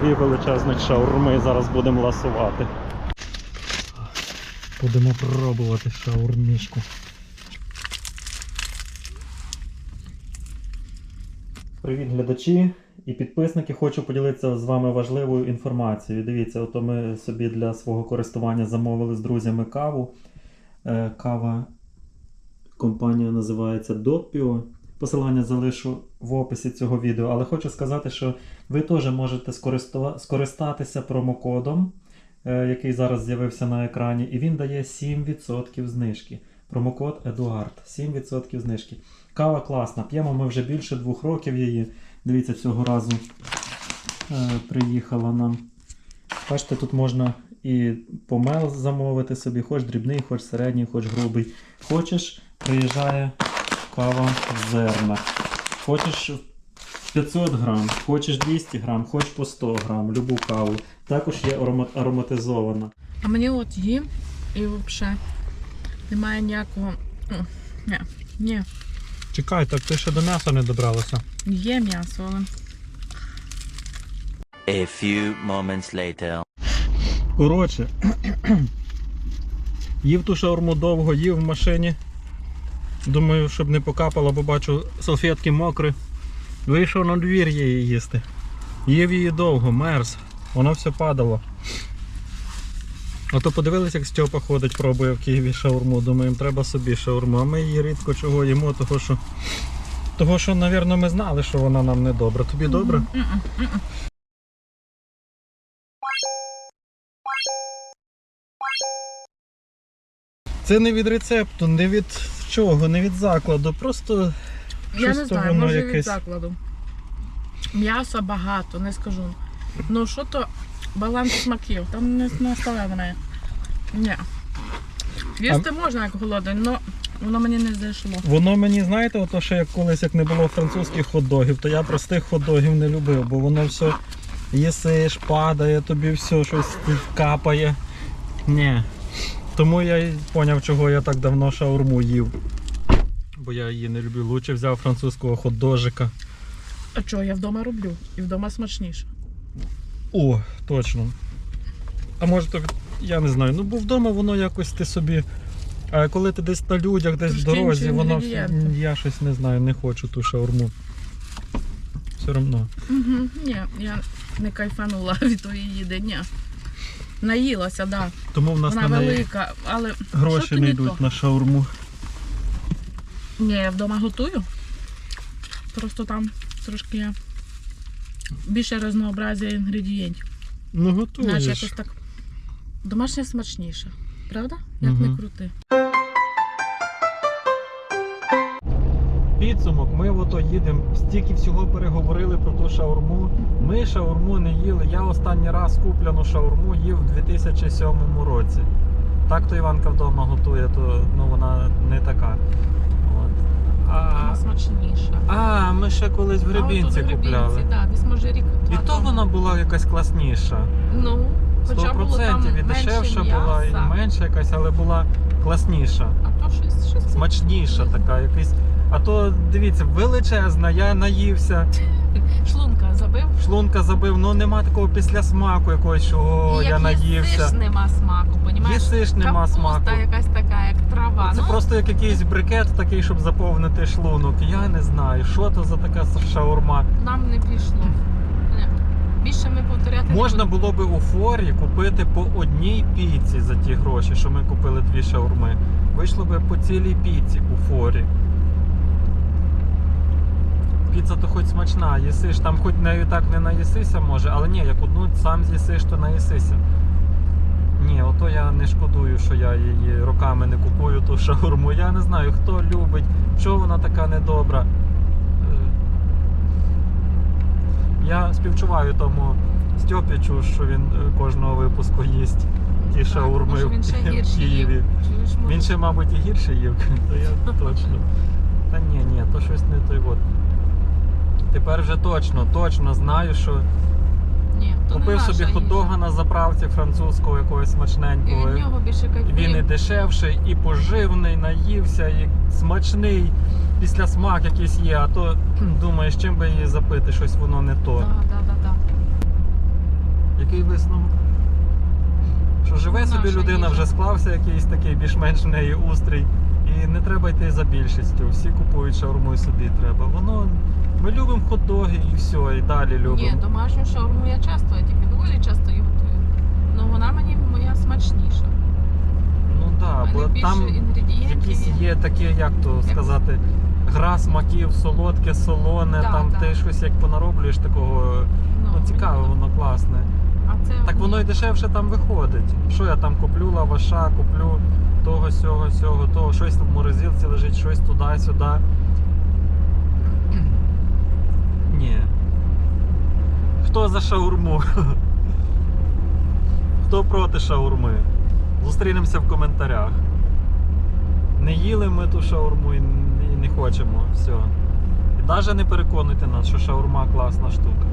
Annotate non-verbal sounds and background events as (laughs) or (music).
Дві величезних шаурми зараз будемо ласувати. Будемо пробувати шаурмішку. Привіт, глядачі і підписники. Хочу поділитися з вами важливою інформацією. Дивіться, ото ми собі для свого користування замовили з друзями каву. Е, Кава компанія називається Doppio. Посилання залишу в описі цього відео, але хочу сказати, що ви теж можете скористатися промокодом, е, який зараз з'явився на екрані, і він дає 7% знижки. Промокод Едуард. 7% знижки. Кава класна. П'ємо ми вже більше двох років її. Дивіться, цього разу е, приїхала нам. Бачите, тут можна і помел замовити собі, хоч дрібний, хоч середній, хоч грубий. Хочеш, приїжджає кава в зернах. Хочеш 500 грам, хочеш 200 грам, хоч по 100 грам, любу каву. Також є арома- ароматизована. А мені от їм і взагалі немає ніякого. ну, Ні, ні, Чекай, так ти ще до м'яса не добралася. є м'ясо, але A few moments later. Коротше, (clears throat) їв ту шаурму довго, їв в машині. Думаю, щоб не покапало, бо бачу салфетки мокрі. Вийшов на двір її їсти. Їв її довго, мерз. Воно все падало. А то подивились, як Стьопа ходить, пробує в Києві шаурму. Думаємо, треба собі шаурму. А ми її рідко чого їмо, того що. Того, що, мабуть, ми знали, що вона нам не добра. Тобі добре? Це не від рецепту, не від чого, не від закладу. Просто я не знаю, воно може якесь. від закладу. М'яса багато, не скажу. Ну що то баланс смаків, там не наставляє на мене. Ні. Їсти можна як голодний, але воно мені не зайшло. воно мені, знаєте, ото ще як колись як не було французьких хот-догів, то я простих хот-догів не любив, бо воно все їсиш, падає, тобі все щось капає. Ні. Тому я й поняв, чого я так давно шаурму їв. Бо я її не люблю. Лучше взяв французького хот-дожика. А чого, я вдома роблю. І вдома смачніше. О, точно. А може то, я не знаю. Ну, бо вдома воно якось ти собі. А коли ти десь на людях, десь в дорозі, воно я щось не знаю, не хочу ту шаурму. Все одно. Угу. Ні, я не кайфанула (laughs) від тої їди. Наїлася, так. Да. Тому в нас Вона на неї велика, але гроші не йдуть то? на шаурму. Ні, я вдома готую. Просто там трошки більше різнообразія інгредієнтів. Ну Наче готуєш. якось так домашнє смачніше. Правда? Як Мгм. не крути. Підсумок, ми ото їдемо, стільки всього переговорили про ту шаурму. Ми шаурму не їли. Я останній раз купляну шаурму їв у 2007 році. Так то Іванка вдома готує, то ну, вона не така. А, смачніша. а, ми ще колись в Гребінці купляли. Да, десь може рік. І то вона була якась класніша. Ну, хоча було там 100% і менше дешевша була, і менша якась, але була класніша. А то щось, щось Смачніша така, якась. А то дивіться, величезна, я наївся, (laughs) шлунка забив. шлунка забив, ну нема такого після смаку якогось, що о, І я як наївся. їсиш, нема смаку, понімаєш? Їсиш, нема Капуста смаку. якась така, як трава. Це ну, просто як якийсь брикет такий, щоб заповнити шлунок. Я не знаю, що то за така шаурма. нам не пішло. Більше ми повторяти Можна не було би у форі купити по одній піці за ті гроші, що ми купили дві шаурми. Вийшло би по цілій піці у форі. Піца то хоч смачна, їсиш, там хоч нею так не наїсися може, але ні, як одну сам з'їсиш, то наїсися. Ні, ото я не шкодую, що я її роками не купую ту шаурму. Я не знаю, хто любить, що вона така недобра. Е, Я співчуваю тому Стьопічу, що він е, кожного випуску їсть ті Так, шаурми може, він ще в. Києві. Він ще, мабуть, і гірше їв, (laughs) то я (laughs) точно. Та ні, ні, то щось не той от. Тепер вже точно, точно знаю, що Ні, то купив наша собі їжа. хот-дога на заправці французького якогось І від нього більше Він і дешевший, і поживний, наївся, і смачний. Після смак якийсь є, а то кхм, думаєш, чим би її запити, щось воно не то. Так, так, так, так. Який висновок? Що живе собі людина, вже склався якийсь такий більш-менш в неї устрій. І не треба йти за більшістю. Всі купують шаурму і собі треба. Воно. Ми любимо хот-доги і все, і далі любимо. Ні, домашню шаурму я часто, я тільки доволі часто її готую. Ну вона мені моя смачніша. Ну так, мене бо там якісь є. такі, як то сказати, гра смаків, солодке, солоне, Да, там да. ти щось як понароблюєш такого. Ну, мені цікаве, воно класне. А це Так воно і дешевше там виходить. Що я там куплю лаваша, куплю того, сього, сього, того, щось в морозилці лежить, щось туди, сюди. (clears throat) Ні. Хто за шаурму? (laughs) Хто проти шаурми? Зустрінемося в коментарях. Не їли ми ту шаурму і не хочемо. Все. І навіть не переконуйте нас, що шаурма класна штука.